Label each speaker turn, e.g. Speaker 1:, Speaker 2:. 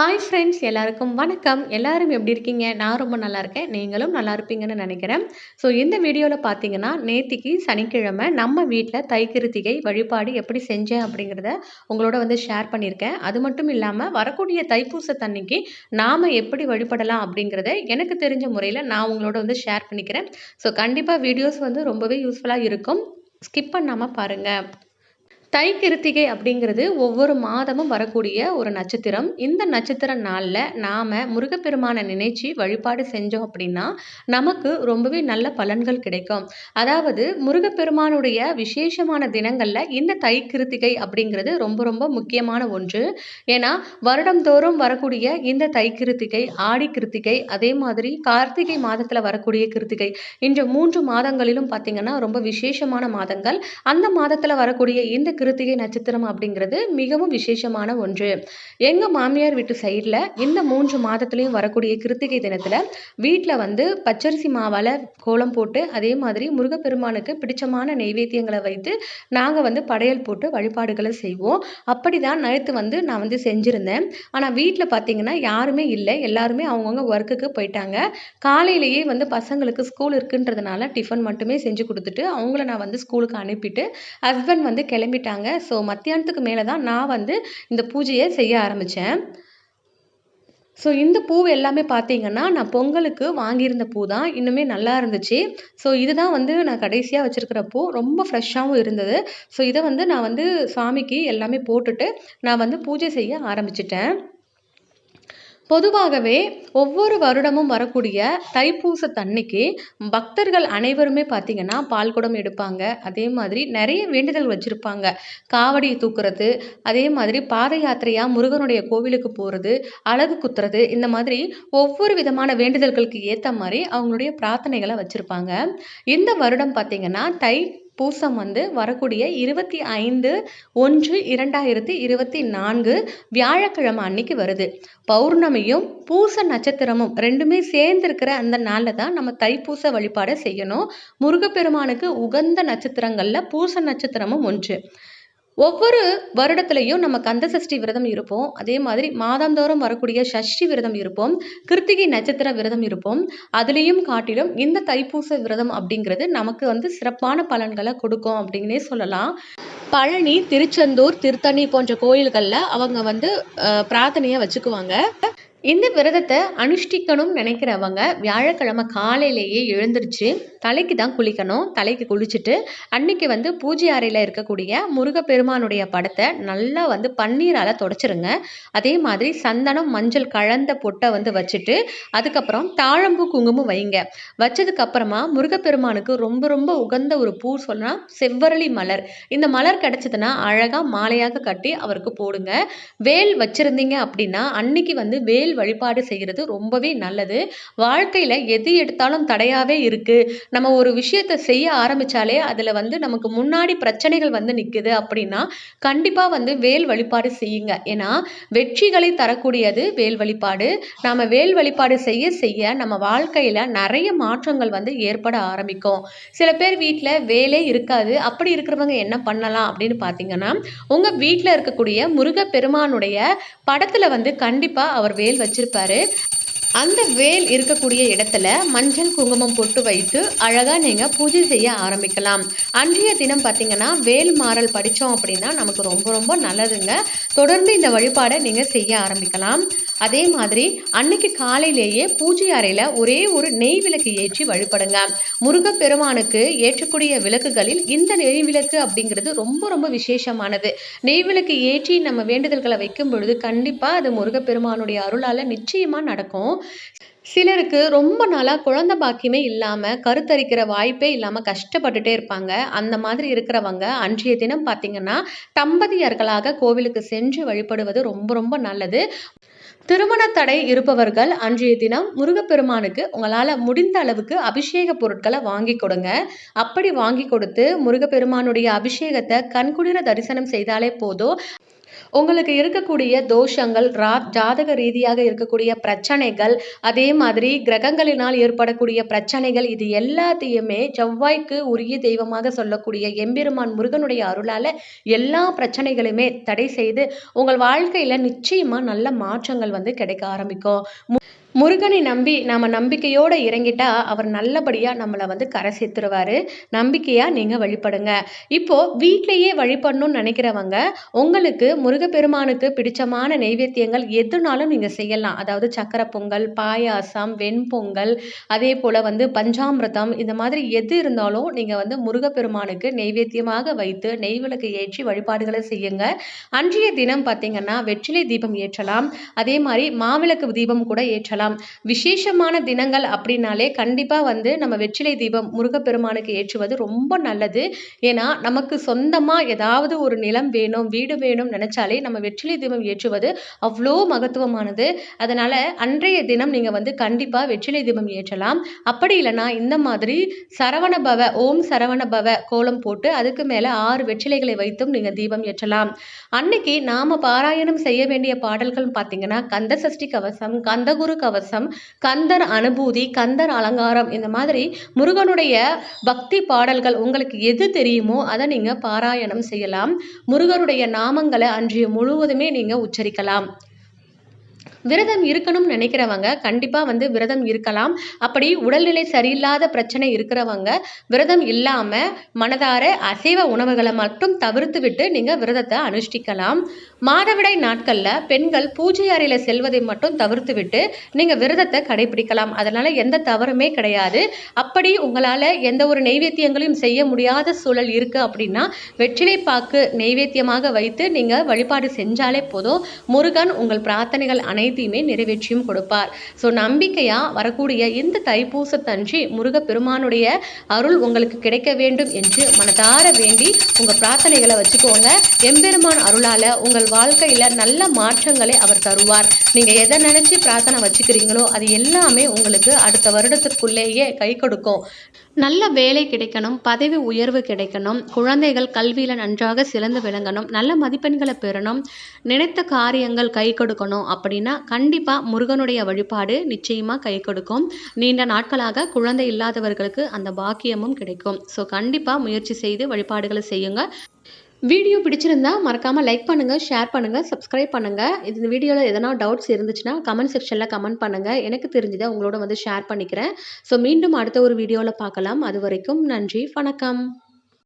Speaker 1: Hi friends எல்லாருக்கும் வணக்கம். எல்லாரும் எப்படி இருக்கீங்க? நான் ரொம்ப நல்லா இருக்கேன். நீங்களும் நல்லா இருப்பீங்கன்னு நினைக்கிறேன். ஸோ இந்த வீடியோவில் பார்த்தீங்கன்னா நேத்திக்கு சனிக்கிழமை நம்ம வீட்டில் தைக்கிருத்திகை வழிபாடு எப்படி செஞ்சேன் அப்படிங்கிறத உங்களோட வந்து ஷேர் பண்ணியிருக்கேன். அது மட்டும் இல்லாமல் வரக்கூடிய தைப்பூச தண்ணிக்கு நாம் எப்படி வழிபடலாம் அப்படிங்கிறத எனக்கு தெரிஞ்ச முறையில் நான் உங்களோட வந்து ஷேர் பண்ணிக்கிறேன். ஸோ கண்டிப்பாக வீடியோஸ் வந்து ரொம்பவே யூஸ்ஃபுல்லாக இருக்கும். ஸ்கிப் பண்ணாமல் பாருங்கள் தை கிருத்திகை அப்படிங்கிறது ஒவ்வொரு மாதமும் வரக்கூடிய ஒரு நட்சத்திரம். இந்த நட்சத்திர நாளில் நாம் முருகப்பெருமானை நினைச்சு வழிபாடு செஞ்சோம் அப்படின்னா நமக்கு ரொம்பவே நல்ல பலன்கள் கிடைக்கும். அதாவது முருகப்பெருமானுடைய விசேஷமான தினங்களில் இந்த தை கிருத்திகை அப்படிங்கிறது ரொம்ப ரொம்ப முக்கியமான ஒன்று. ஏன்னா வருடந்தோறும் வரக்கூடிய இந்த தை கிருத்திகை ஆடி கிருத்திகை அதே மாதிரி கார்த்திகை மாதத்தில் வரக்கூடிய கிருத்திகை இன்று மூன்று மாதங்களிலும் பார்த்திங்கன்னா ரொம்ப விசேஷமான மாதங்கள். அந்த மாதத்தில் வரக்கூடிய இந்த கிருத்திகை நட்சத்திரம் அப்படிங்கிறது மிகவும் விசேஷமான ஒன்று. எங்கள் மாமியார் வீட்டு சைடில் இந்த மூன்று மாதத்துலேயும் வரக்கூடிய கிருத்திகை தினத்தில் வீட்டில் வந்து பச்சரிசி மாவால் கோலம் போட்டு அதே மாதிரி முருகப்பெருமானுக்கு பிடிச்சமான நெய்வேத்தியங்களை வைத்து நாங்கள் வந்து படையல் போட்டு வழிபாடுகளை செய்வோம். அப்படி தான் நேற்று வந்து நான் வந்து செஞ்சுருந்தேன். ஆனால் வீட்டில் பார்த்தீங்கன்னா யாருமே இல்லை. எல்லாருமே அவங்கவுங்க ஒர்க்குக்கு போயிட்டாங்க. காலையிலேயே வந்து பசங்களுக்கு ஸ்கூல் இருக்குன்றதுனால டிஃபன் மட்டுமே செஞ்சு கொடுத்துட்டு அவங்கள நான் வந்து ஸ்கூலுக்கு அனுப்பிட்டு ஹஸ்பண்ட் வந்து கிளம்பிட்டாங்க ஸோ மத்தியானத்துக்கு மேலே தான் நான் வந்து இந்த பூஜையை செய்ய ஆரம்பித்தேன் ஸோ இந்த பூ எல்லாமே பார்த்தீங்கன்னா நான் பொங்கலுக்கு வாங்கியிருந்த பூ தான். இன்னுமே நல்லா இருந்துச்சு. ஸோ இதுதான் வந்து நான் கடைசியாக வச்சுருக்கிற பூ. ரொம்ப ஃப்ரெஷ்ஷாகவும் இருந்தது. ஸோ இதை வந்து நான் வந்து சாமிக்கு எல்லாமே போட்டுட்டு நான் வந்து பூஜை செய்ய ஆரம்பிச்சிட்டேன். பொதுவாகவே ஒவ்வொரு வருடமும் வரக்கூடிய தைப்பூச தன்னைக்கு பக்தர்கள் அனைவருமே பார்த்திங்கன்னா பால்குடம் எடுப்பாங்க. அதே மாதிரி நிறைய வேண்டுதல் வச்சுருப்பாங்க. காவடி தூக்குறது அதே மாதிரி பாத யாத்திரையாக முருகனுடைய கோவிலுக்கு போகிறது அழகு குத்துறது இந்த மாதிரி ஒவ்வொரு விதமான வேண்டுதல்களுக்கு ஏற்ற மாதிரி அவங்களுடைய பிரார்த்தனைகளை வச்சுருப்பாங்க. இந்த வருடம் பார்த்திங்கன்னா தை பூசம் வந்து வரக்கூடிய இருபத்தி ஐந்து ஒன்று இரண்டாயிரத்தி இருபத்தி நான்கு வியாழக்கிழமை அன்னைக்கு வருது. பௌர்ணமியும் பூச நட்சத்திரமும் ரெண்டுமே சேர்ந்துருக்கிற அந்த நாளில் தான் நம்ம தைப்பூச வழிபாடை செய்யணும். முருகப்பெருமானுக்கு உகந்த நட்சத்திரங்களில் பூச நட்சத்திரமும் ஒன்று. ஒவ்வொரு வருடத்துலையும் நம்ம கந்த சஷ்டி விரதம் இருப்போம். அதே மாதிரி மாதந்தோறும் வரக்கூடிய சஷ்டி விரதம் இருப்போம். கிருத்திகை நட்சத்திர விரதம் இருப்போம். அதுலேயும் காட்டிலும் இந்த தைப்பூச விரதம் அப்படிங்கிறது நமக்கு வந்து சிறப்பான பலன்களை கொடுக்கும் அப்படின்னே சொல்லலாம். பழனி திருச்செந்தூர் திருத்தணி போன்ற கோயில்களில் அவங்க வந்து பிரார்த்தனையை வச்சுக்குவாங்க. இந்த விரதத்தை அனுஷ்டிக்கணும்னு நினைக்கிறவங்க வியாழக்கிழமை காலையிலேயே எழுந்துருச்சு தலைக்கு தான் குளிக்கணும் தலைக்கு குளிச்சுட்டு அன்னைக்கு வந்து பூஜை அறையில் இருக்கக்கூடிய முருகப்பெருமானுடைய படத்தை நல்லா வந்து பன்னீரால் தொடச்சிருங்க. அதே மாதிரி சந்தனம் மஞ்சள் கலந்த பொட்டை வந்து வச்சுட்டு அதுக்கப்புறம் தாழம்பூ குங்குமம் வைங்க. வச்சதுக்கப்புறமா முருகப்பெருமானுக்கு ரொம்ப ரொம்ப உகந்த ஒரு பூ சொல்லலாம் செவ்வரளி மலர். இந்த மலர் கிடச்சதுன்னா அழகாக மாலையாக கட்டி அவருக்கு போடுங்க. வேல் வச்சுருந்தீங்க அப்படின்னா அன்னைக்கு வந்து வேல் வேல் வழிபாடு செய்கிறது ரொம்பவே நல்லது. வாழ்க்கையில் எது எடுத்தாலும் தடையாகவே இருக்குது நம்ம ஒரு விஷயத்தை செய்ய ஆரம்பித்தாலே அதில் வந்து நமக்கு முன்னாடி பிரச்சனைகள் வந்து நிற்குது அப்படின்னா கண்டிப்பாக வந்து வேல் வழிபாடு செய்யுங்க. ஏன்னா வெற்றிகளை தரக்கூடியது வேல் வழிபாடு. நாம் வேல் வழிபாடு செய்ய செய்ய நம்ம வாழ்க்கையில் நிறைய மாற்றங்கள் வந்து ஏற்பட ஆரம்பிக்கும். சில பேர் வீட்டில் வேலே இருக்காது. அப்படி இருக்கிறவங்க என்ன பண்ணலாம் அப்படின்னு பார்த்தீங்கன்னா உங்கள் வீட்டில் இருக்கக்கூடிய முருகப்பெருமானுடைய படத்தில் வந்து கண்டிப்பாக அவர் வேல் வச்சிருப்பாரு. அந்த வேல் இருக்கக்கூடிய இடத்துல மஞ்சள் குங்குமம் போட்டு வைத்து அழகாக நீங்கள் பூஜை செய்ய ஆரம்பிக்கலாம். அன்றைய தினம் பார்த்தீங்கன்னா வேல் மாறல் படித்தோம் அப்படின்னா நமக்கு ரொம்ப ரொம்ப நல்லதுங்க. தொடர்ந்து இந்த வழிபாடை நீங்கள் செய்ய ஆரம்பிக்கலாம். அதே மாதிரி அன்னைக்கு காலையிலேயே பூஜை அறையில் ஒரே ஒரு நெய் விளக்கு ஏற்றி வழிபடுங்க. முருகப்பெருமானுக்கு ஏற்றக்கூடிய விளக்குகளில் இந்த நெய் விளக்கு அப்படிங்கிறது ரொம்ப ரொம்ப விசேஷமானது. நெய் விளக்கு ஏற்றி நம்ம வேண்டுதல்களை வைக்கும் பொழுது கண்டிப்பாக அது முருகப்பெருமானுடைய அருளால் நிச்சயமாக நடக்கும். சிலருக்கு ரொம்ப நாளாக குழந்த பாக்கியமே இல்லாமல் கருத்தரிக்கிற வாய்ப்பே இல்லாமல் கஷ்டப்பட்டுட்டே இருப்பாங்க. அந்த மாதிரி இருக்கிறவங்க அன்றைய தினம் பார்த்திங்கன்னா தம்பதியர்களாக கோவிலுக்கு சென்று வழிபடுவது ரொம்ப ரொம்ப நல்லது. திருமண தடை இருப்பவர்கள் அன்றைய தினம் முருகப்பெருமானுக்கு உங்களால் முடிந்த அளவுக்கு அபிஷேக பொருட்களை வாங்கி கொடுங்க. அப்படி வாங்கி கொடுத்து முருகப்பெருமானுடைய அபிஷேகத்தை கண்குளிர தரிசனம் செய்தாலே போதும். உங்களுக்கு இருக்கக்கூடிய தோஷங்கள் ரா ஜாதக ரீதியாக இருக்கக்கூடிய பிரச்சனைகள் அதே மாதிரி கிரகங்களினால் ஏற்படக்கூடிய பிரச்சனைகள் இது எல்லாத்தையுமே செவ்வாய்க்கு உரிய தெய்வமாக சொல்லக்கூடிய எம்பெருமான் முருகனுடைய அருளால் எல்லா பிரச்சனைகளுமே தடை செய்து உங்கள் வாழ்க்கையில் நிச்சயமாக நல்ல மாற்றங்கள் வந்து கிடைக்க ஆரம்பிக்கும். முருகனை நம்பி நம்ம நம்பிக்கையோடு இறங்கிட்டா அவர் நல்லபடியாக நம்மளை வந்து கரை சேர்த்துருவார். நம்பிக்கையாக நீங்கள் வழிபடுங்க. இப்போது வீட்டிலையே வழிபடணும்னு நினைக்கிறவங்க உங்களுக்கு முருகப்பெருமானுக்கு பிடிச்சமான நைவேத்தியங்கள் எதுனாலும் நீங்கள் செய்யலாம். அதாவது சக்கரை பொங்கல் பாயாசம் வெண்பொங்கல் அதே போல் வந்து பஞ்சாமிரதம் இந்த மாதிரி எது இருந்தாலும் நீங்கள் வந்து முருகப்பெருமானுக்கு நைவேத்தியமாக வைத்து நெய் விளக்கு ஏற்றி வழிபாடுகளை செய்யுங்க. அன்றைய தினம் பார்த்தீங்கன்னா வெற்றிலை தீபம் ஏற்றலாம். அதே மாதிரி மாவிளக்கு தீபம் கூட ஏற்றலாம். பார்க்கலாம். விசேஷமான தினங்கள் அப்படின்னாலே கண்டிப்பாக வந்து நம்ம வெற்றிலை தீபம் முருகப்பெருமானுக்கு ஏற்றுவது ரொம்ப நல்லது. ஏன்னா நமக்கு சொந்தமாக ஏதாவது ஒரு நிலம் வேணும் வீடு வேணும் நினச்சாலே நம்ம வெற்றிலை தீபம் ஏற்றுவது அவ்வளோ மகத்துவமானது. அதனால் அன்றைய தினம் நீங்கள் வந்து கண்டிப்பாக வெற்றிலை தீபம் ஏற்றலாம். அப்படி இல்லைன்னா இந்த மாதிரி சரவண பவ ஓம் சரவண பவ கோலம் போட்டு அதுக்கு மேலே ஆறு வெற்றிலைகளை வைத்தும் நீங்கள் தீபம் ஏற்றலாம். அன்னைக்கு நாம் பாராயணம் செய்ய வேண்டிய பாடல்கள் பார்த்தீங்கன்னா கந்த சஷ்டி கவசம் கந்தகுரு கவசம் கவசம் கந்தர் அனுபூதி கந்தர் அலங்காரம் இந்த மாதிரி முருகனுடைய பக்தி பாடல்கள் உங்களுக்கு எது தெரியுமோ அதை நீங்கள் பாராயணம் செய்யலாம். முருகனுடைய நாமங்களை அன்றைய முழுவதுமே நீங்கள் உச்சரிக்கலாம். விரதம் இருக்கணும்னு நினைக்கிறவங்க கண்டிப்பாக வந்து விரதம் இருக்கலாம். அப்படி உடல்நிலை சரியில்லாத பிரச்சனை இருக்கிறவங்க விரதம் இல்லாமல் மனதார அசைவ உணவுகளை மட்டும் தவிர்த்து விட்டு நீங்கள் விரதத்தை அனுஷ்டிக்கலாம். மாதவிடை நாட்களில் பெண்கள் பூஜை அறையில் செல்வதை மட்டும் தவிர்த்து விட்டு நீங்கள் விரதத்தை கடைபிடிக்கலாம். அதனால் எந்த தவறுமே கிடையாது. அப்படி உங்களால் எந்த ஒரு நெய்வேத்தியங்களையும் செய்ய முடியாத சூழல் இருக்குது அப்படின்னா வெற்றிலை பாக்கு நெய்வேத்தியமாக வைத்து நீங்கள் வழிபாடு செஞ்சாலே போதும். முருகன் உங்கள் பிரார்த்தனைகள் அனைத்து அனைத்தையுமே நிறைவேற்றியும் கொடுப்பார். ஸோ நம்பிக்கையாக வரக்கூடிய இந்த தைப்பூசத்தன்றி முருகப்பெருமானுடைய அருள் உங்களுக்கு கிடைக்க வேண்டும் என்று மனதார வேண்டி உங்கள் பிரார்த்தனைகளை வச்சுக்கோங்க. எம்பெருமான் அருளால் உங்கள் வாழ்க்கையில் நல்ல மாற்றங்களை அவர் தருவார். நீங்கள் எதை நினச்சி பிரார்த்தனை வச்சுக்கிறீங்களோ அது எல்லாமே உங்களுக்கு அடுத்த வருடத்திற்குள்ளேயே கை கொடுக்கும். நல்ல வேலை கிடைக்கணும் பதவி உயர்வு கிடைக்கணும் குழந்தைகள் கல்வியில் நன்றாக சிறந்து விளங்கணும் நல்ல மதிப்பெண்களை பெறணும் நினைத்த காரியங்கள் கை கொடுக்கணும் அப்படின்னா கண்டிப்பாக முருகனுடைய வழிபாடு நிச்சயமாக கை கொடுக்கும். நீண்ட நாட்களாக குழந்தை இல்லாதவர்களுக்கு அந்த பாக்கியமும் கிடைக்கும். ஸோ கண்டிப்பாக முயற்சி செய்து வழிபாடுகளை செய்யுங்க. வீடியோ பிடிச்சிருந்தா மறக்காமல் லைக் பண்ணுங்கள் ஷேர் பண்ணுங்கள் சப்ஸ்கிரைப் பண்ணுங்கள் இந்த வீடியோவில் எதனா டவுட்ஸ் இருந்துச்சுன்னா கமெண்ட் செக்ஷனில் கமெண்ட் பண்ணுங்கள் எனக்கு தெரிஞ்சதை உங்களோட வந்து ஷேர் பண்ணிக்கிறேன். ஸோ மீண்டும் அடுத்த ஒரு வீடியோவில் பார்க்கலாம். அது வரைக்கும் நன்றி வணக்கம்.